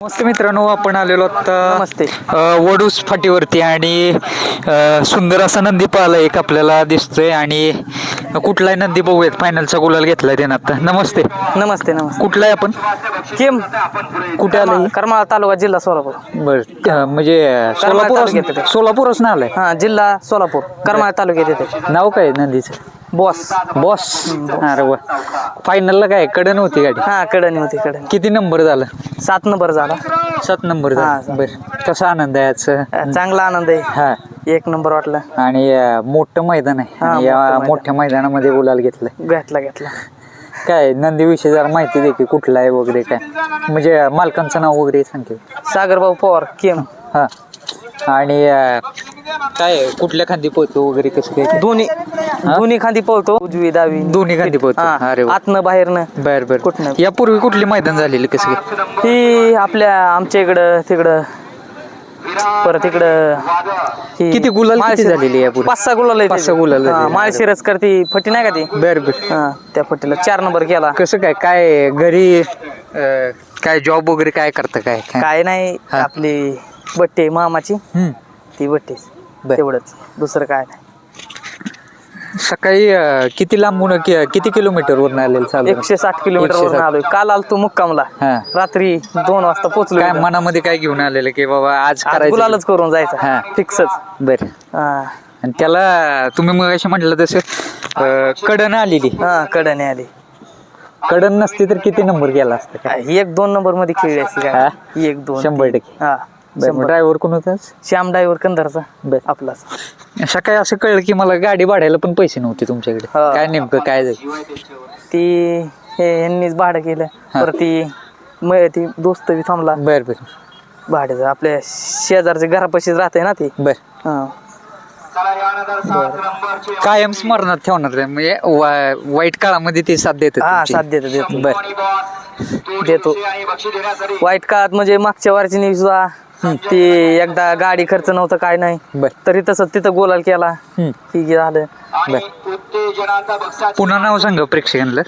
नमस्ते मित्रांनो आपण आलेलो आता नमस्ते. वडूस फाटीवरती आणि अ, सुंदर असा नंदी पाहिला एक आपल्याला दिसतोय आणि कुठलाही नंदी बघूयात. फायनलचा गुलाल घेतलाय त्यानं आता. नमस्ते. नमस्ते नमस्ते. कुठला आहे आपण? केम कुठे आलं? करमाळा तालुका जिल्हा सोलापूर. बर म्हणजे सोलापूर. सोलापूरच ना आलंय? हा जिल्हा सोलापूर. करमाळा तालुक्यात येते. नाव काय नंदीचं? बॉस. बॉस. अरे वा. फायनलला काय? कडन होती गाडी. हा कडणी होती कडणी किती नंबर झाला? सात नंबर झाला. सात नंबर झाला. बर. कसा आनंद आहे आजचा? चांगला आनंद आहे. हा. एक नंबर वाटला. आणि अ, मोठं मैदान आहे. हा, आणि या मोठं. मोठ्या मैदानामध्ये गुलाल घेतलंय. घेतला घेतला. काय नंदीविषयी जरा माहिती दे की कुठला आहे वगैरे काय. म्हणजे मालकांचं नाव वगैरे सांगते सागरभाऊ पवार केम. हा. आणि अं, काय कुठल्या खांदी पोहतो वगैरे कसं काय? दोन्ही दोन्ही खांदी पळतो. उजवी डावी. दोन्ही खांदी पोहतो हा अरे वा. आतनं बाहेरनं. बर बर. कुठनं? यापूर्वी कुठले मैदान झालेले कसं काय? ही आपल्या आमच्या इकडं तिकडं. परत इकडं ही किती गुलाल किती माळशिरस- झालेली यापूर्वी? पाच सहा गुलाल पाच सहा गुलाल झालेली. माळशिरस करती फटी नाही का ती? बर बर. हा त्या फटीला चार नंबर केला. कसं काय? काय घरी अं, काय जॉब वगैरे काय करतं काय? काय? काय नाही. आपली बट्टे मामाची. हम्म. ती बर. तेवढंच. दुसरं काय नाही. सकाळी अं, किती लांबून कि- किती किलोमीटर वरून आलेलं चालू एकशे साठ किलोमीटर वरून. आलोय. काल आलतो मुक्कामला. हा. रात्री दोन वाजता पोहोचलो काय इथं. मनामध्ये काय घेऊन आलेलं की बाबा आज आज करायचं? गुलालच करून जायचं. हा. फिक्सच. बर. आणि त्याला तुम्ही मग असे म्हटलं तसं अं, कडन आलेली. हा कडने आली. कडन नसती तर किती नंबर गेला असता? काय एक दोन नंबरमध्ये खेळली असती हा? काय एक दोन शंभर टक्के. हा. ड्रायव्हर कोण होता? श्याम डायव्हर कंधारचा बर. आपलाच सकाळी असं कळलं की मला गाडी भाड्याला पण पैसे नव्हते तुमच्याकडे? हा. काय नेमकं काय झालं? ती हे यांनीच भाडं केलं. परत ती म- ती दोस्त बी थांबला. बर बर. भाड्याचं आपल्या शेजारच्या घरापाशीच राहते ना ती. बर. हा. कायम स्मरणात ठेवणार आहे. म्हणजे वा- वाईट काळामध्ये ते साथ देतात हा. साथ देतो देतो बर. देतो. वाईट काळात म्हणजे मागच्या वारची सुद्धा ती एकदा गाडी खर्च नव्हतं काय नाही. बर. तरी तसं तिथं गोलाल केला. हम्म. ठीक झालं. बर. पुन्हा नाव सांगा प्रेक्षकांना.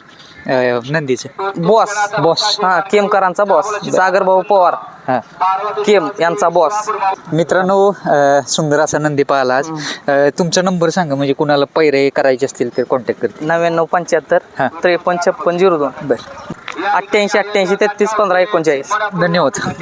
अं, नंदीचं. Boss boss. हा केमकरांचा बॉस. सागर भाऊ पवार. हा. केम यांचा बॉस. मित्रांनो अं, सुंदर असा नंदी पाहिला आज. अं, तुमचा नंबर सांगा म्हणजे कुणाला पैरे करायचे असतील तर कॉन्टॅक्ट करतील. नव्याण्णव हा. पंच्याहत्तर त्रेपन्न छप्पन झिरो दोन. बर. अठ्ठ्याऐंशी अठ्ठ्याऐंशी तेहतीस पंधरा एकोणचाळीस. धन्यवाद.